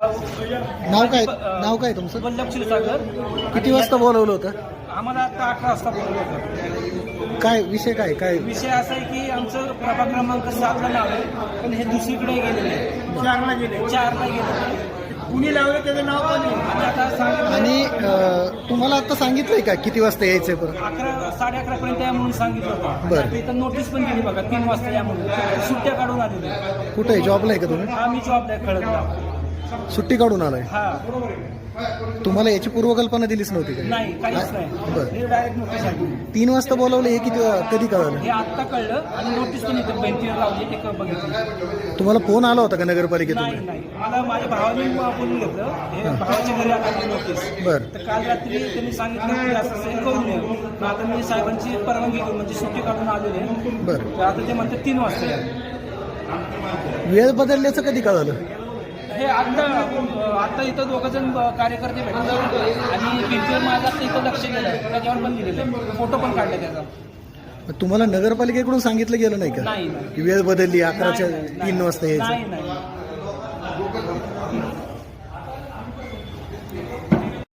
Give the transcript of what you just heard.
नाव काय? नाव काय तुमचं? वल्लभ क्षीरसागर किती वाजता बोलवलं होतं? आम्हाला आता अठरा वाजता बोलवलं होतं. काय विषय काय? काय? विषय असा आहे की आमचं प्रभाग क्रमांक सातला नाव आहे पण हे दुसरीकडे गेलेले चारला गेले. चारला गेले कुणी लावलं त्याचं नाव पण नाही. आणि आता सांगितलं आणि अं, तुम्हाला आता सांगितलंय का किती वाजता यायचंय परत अकरा साडे अकरा पर्यंत या म्हणून सांगितलं होतं. बरं. इथं नोटीस पण दिली बघा तीन वाजता या म्हणून. सुट्ट्या काढून आलेल्या कुठे? आहे जॉबला आहे का तुम्ही? हा मी जॉब आहे खळदला सुट्टी काढून आलाय. हा. तुम्हाला याची पूर्वकल्पना दिलीच नव्हती का? नाही काहीच नाही. बरं. हे डायरेक्ट नोटीस आली. तीन वाजता बोलवलं हे किती कधी कळालं? हे आत्ता कळलं आणि नोटीस पण इथे भिंतीवर लावली ते क- बघितलं. तुम्हाला फोन आला होता का नाही नगरपालिकेतून नाही मला माझ्या भावाने बोलून घेतलं. हे भावाच्या घरी आला नोटीस बर. तर काल रात्री त्यांनी सांगितलं की असं असं करून मग आता मी साहेबांची परवानगी घेऊन म्हणजे सुट्टी काढून आलेली आहे. बर. तर आता ते म्हणतात तीन वाजता या. वेळ बदलल्याचं कधी कळालं? हे आता आता इथं दोघं जण कार्यकर्ते भेटले आणि भिंतीवर माझं इथं लक्ष गेलं. त्याच्यावर पण दिलेलं आहे. फोटो पण काढले त्याचा. तुम्हाला नगरपालिकेकडून सांगितलं गेलं नाही का? नाही नाही. की वेळ बदलली अकराच्या. तीन वाजता यायचं. नाही नाही.